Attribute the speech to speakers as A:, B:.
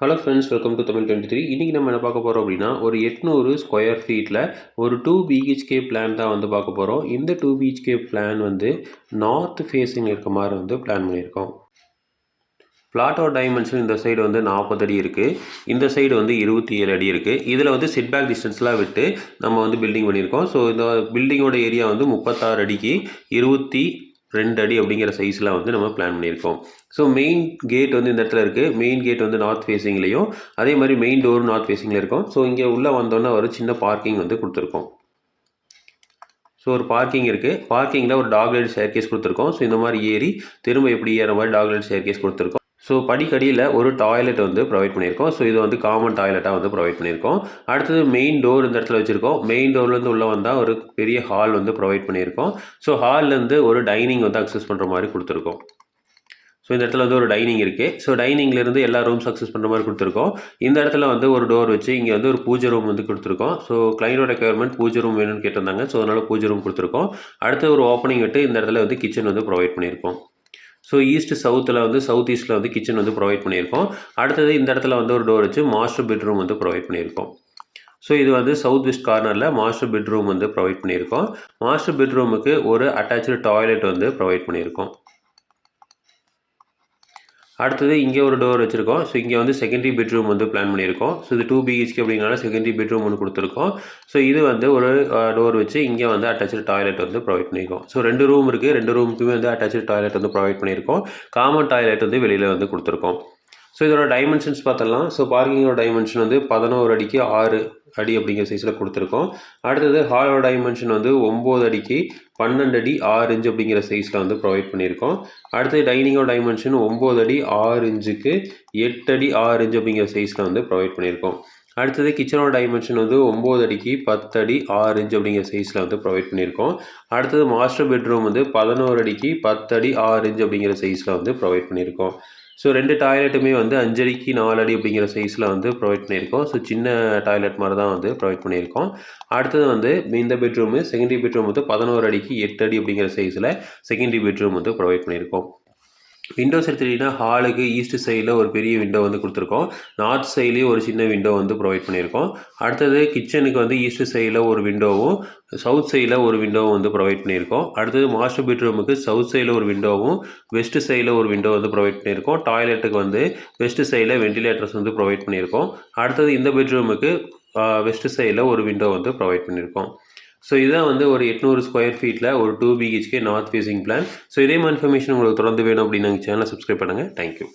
A: Hello friends welcome to Tamil twenty three இன்றைக்கி நம்ம என்ன பார்க்க போகிறோம் அப்படின்னா ஒரு எட்நூறு ஸ்கொயர் ஃபீட்டில் ஒரு டூ பிஹெச்கே பிளான் தான் வந்து பார்க்க போகிறோம் இந்த டூ பிஹெச்கே பிளான் வந்து நார்த் ஃபேஸிங் இருக்க மாதிரி வந்து பிளான் பண்ணியிருக்கோம். பிளாட்டோட டைமென்ஷன் இந்த சைடு வந்து நாற்பது அடி இருக்குது இந்த சைடு வந்து இருபத்தி ஏழு அடி இருக்குது இதில் வந்து செட்பேக் டிஸ்டன்ஸ்லாம் விட்டு நம்ம வந்து பில்டிங் பண்ணியிருக்கோம். ஸோ இந்த பில்டிங்கோட ஏரியா வந்து முப்பத்தாறு அடிக்கு இருபத்தி ரெண்டு அடி அப்படிங்கிற சைஸில் வந்து நம்ம பிளான் பண்ணியிருக்கோம். ஸோ மெயின் கேட் வந்து இந்த இடத்துல இருக்குது மெயின் கேட் வந்து நார்த் ஃபேஸிங்லேயும் அதே மாதிரி மெயின் டோரும் நார்த் ஃபேஸிங்கில் இருக்கும். ஸோ இங்கே உள்ளே வந்தோன்னே ஒரு சின்ன பார்க்கிங் வந்து கொடுத்துருக்கோம். ஸோ ஒரு பார்க்கிங் இருக்குது பார்க்கிங்கில் ஒரு டாக் லைட் கொடுத்துருக்கோம். ஸோ இந்த மாதிரி ஏறி திரும்ப எப்படி ஏற மாதிரி டாக் லைட் கொடுத்துருக்கோம். ஸோ படிக்கடியில் ஒரு டாய்லெட் வந்து ப்ரொவைட் பண்ணியிருக்கோம். ஸோ இது வந்து காமன் டாய்லெட்டாக வந்து ப்ரொவைட் பண்ணியிருக்கோம். அடுத்தது மெயின் டோர் இந்த இடத்துல வச்சுருக்கோம். மெயின் டோர்லேருந்து உள்ளே வந்தால் ஒரு பெரிய ஹால் வந்து ப்ரொவைட் பண்ணியிருக்கோம். ஸோ ஹால்லேருந்து ஒரு டைனிங் வந்து அக்சஸ் பண்ணுற மாதிரி கொடுத்துருக்கோம். ஸோ இந்த இடத்துல வந்து ஒரு டைனிங் இருக்குது ஸோ டைனிங்லேருந்து எல்லா ரூம்ஸ் அக்சஸ் பண்ணுற மாதிரி கொடுத்துருக்கோம். இந்த இடத்துல வந்து ஒரு டோர் வச்சு இங்கே வந்து ஒரு பூஜை ரூம் வந்து கொடுத்துருக்கோம். ஸோ கிளைண்டோட ரெக்யர்மெண்ட் பூஜை ரூம் வேணும்னு கேட்டிருந்தாங்க. ஸோ அதனால் பூஜை ரூம் கொடுத்துருக்கோம். அடுத்து ஒரு ஓப்பனிங் விட்டு இந்த இடத்துல வந்து கிச்சன் வந்து ப்ரொவைட் பண்ணியிருக்கோம். ஸோ ஈஸ்ட் சவுத்தில் வந்து சவுத் ஈஸ்ட்டில் வந்து கிச்சன் வந்து ப்ரொவைட் பண்ணியிருக்கோம். அடுத்தது இந்த இடத்துல வந்து ஒரு டோர் வச்சு மாஸ்டர் பெட்ரூம் வந்து ப்ரொவைட் பண்ணியிருக்கோம். ஸோ இது வந்து சவுத் வெஸ்ட் கார்னரில் மாஸ்டர் பெட்ரூம் வந்து ப்ரொவைட் பண்ணியிருக்கோம். மாஸ்டர் பெட்ரூமுக்கு ஒரு அட்டாச்சு டாய்லெட் வந்து ப்ரொவைட் பண்ணியிருக்கோம். அடுத்தது இங்கே ஒரு டோர் வச்சுருக்கோம். ஸோ இங்கே வந்து செகண்டரி பெட்ரூம் வந்து பிளான் பண்ணியிருக்கோம். ஸோ இது டூ பிஹெச்கே அப்படிங்கிறனால செகண்டரி பெட்ரூம் ஒன்று கொடுத்துருக்கோம். ஸோ இது வந்து ஒரு டோர் வச்சு இங்கே வந்து அட்டாச்சு டாய்லெட் வந்து ப்ரொவைட் பண்ணியிருக்கோம். ஸோ ரெண்டு ரூம் இருக்குது ரெண்டு ரூமுக்குமே வந்து அட்டாச்சு டாய்லெட் வந்து ப்ரொவைட் பண்ணியிருக்கோம். காமன் டாய்லெட் வந்து வெளியில் வந்து கொடுத்துருக்கோம். ஸோ இதோட டைமென்ஷன்ஸ் பார்த்தலாம் ஸோ பார்க்கிங்கோட டைமென்ஷன் வந்து பதினோரு அடிக்கு ஆறு அடி அப்படிங்கிற சைஸில் கொடுத்துருக்கோம். அடுத்தது ஹாலோ டைமென்ஷன் வந்து ஒம்பது அடிக்கு பன்னெண்டு அடி ஆறு இன்ச் அப்படிங்கிற சைஸில் வந்து ப்ரொவைட் பண்ணியிருக்கோம். அடுத்தது டைனிங்கோ டைமென்ஷன் ஒம்பது அடி ஆறு இன்ச்சுக்கு எட்டு அடி ஆறு இன்ச் அப்படிங்கிற சைஸில் வந்து ப்ரொவைட் பண்ணியிருக்கோம். அடுத்தது கிச்சனோட டைமென்ஷன் வந்து ஒம்பது அடிக்கு பத்து அடி ஆறு இன்ச் அப்படிங்கிற சைஸில் வந்து ப்ரொவைட் பண்ணியிருக்கோம். அடுத்தது மாஸ்டர் பெட்ரூம் வந்து பதினோரு அடிக்கு பத்து அடி ஆறு இன்ச் அப்படிங்கிற சைஸில் வந்து ப்ரொவைட் பண்ணியிருக்கோம். ஸோ ரெண்டு டாய்லெட்டுமே வந்து அஞ்சடிக்கு நாலு அடி அப்படிங்கிற சைஸில் வந்து ப்ரொவைட் பண்ணியிருக்கோம். ஸோ சின்ன டாய்லெட் மாதிரி தான் வந்து ப்ரொவைட் பண்ணியிருக்கோம். அடுத்தது வந்து இந்த பெட்ரூமு செகண்டரி பெட்ரூம் வந்து பதினோரு அடிக்கு எட்டு அடி அப்படிங்கிற சைஸில் செகண்டரி பெட்ரூம் வந்து ப்ரொவைட் பண்ணியிருக்கோம். விண்டோஸ் எடுத்துகிட்டிங்கன்னா ஹாலுக்கு ஈஸ்ட் சைடில் ஒரு பெரிய விண்டோ வந்து கொடுத்துருக்கோம். நார்த் சைட்லேயும் ஒரு சின்ன விண்டோ வந்து ப்ரொவைட் பண்ணியிருக்கோம். அடுத்தது கிச்சனுக்கு வந்து ஈஸ்ட் சைடில் ஒரு விண்டோவும் சவுத் சைடில் ஒரு விண்டோவும் வந்து ப்ரொவைட் பண்ணியிருக்கோம். அடுத்தது மாஸ்டர் பெட்ரூமுக்கு சவுத் சைடில் ஒரு விண்டோவும் வெஸ்ட் சைடில் ஒரு விண்டோ வந்து ப்ரொவைட் பண்ணியிருக்கோம். டாய்லெட்டுக்கு வந்து வெஸ்ட் சைடில் வெண்டிலேட்டர்ஸ் வந்து ப்ரொவைட் பண்ணியிருக்கோம். அடுத்தது இந்த பெட்ரூமுக்கு வெஸ்ட் சைடில் ஒரு விண்டோ வந்து ப்ரொவைட் பண்ணியிருக்கோம். ஸோ இதுதான் வந்து ஒரு எட்நூறு ஸ்கொயர் ஃபீட்டில் ஒரு two BHK north facing plan so இதே மாதிரி இன்ஃபர்மேஷன் உங்களுக்கு தொடர்ந்து வேணும் அப்படின்னு நாங்கள் சேனலை சப்ஸ்கிரைப் பண்ணுங்கள் தேங்க்யூ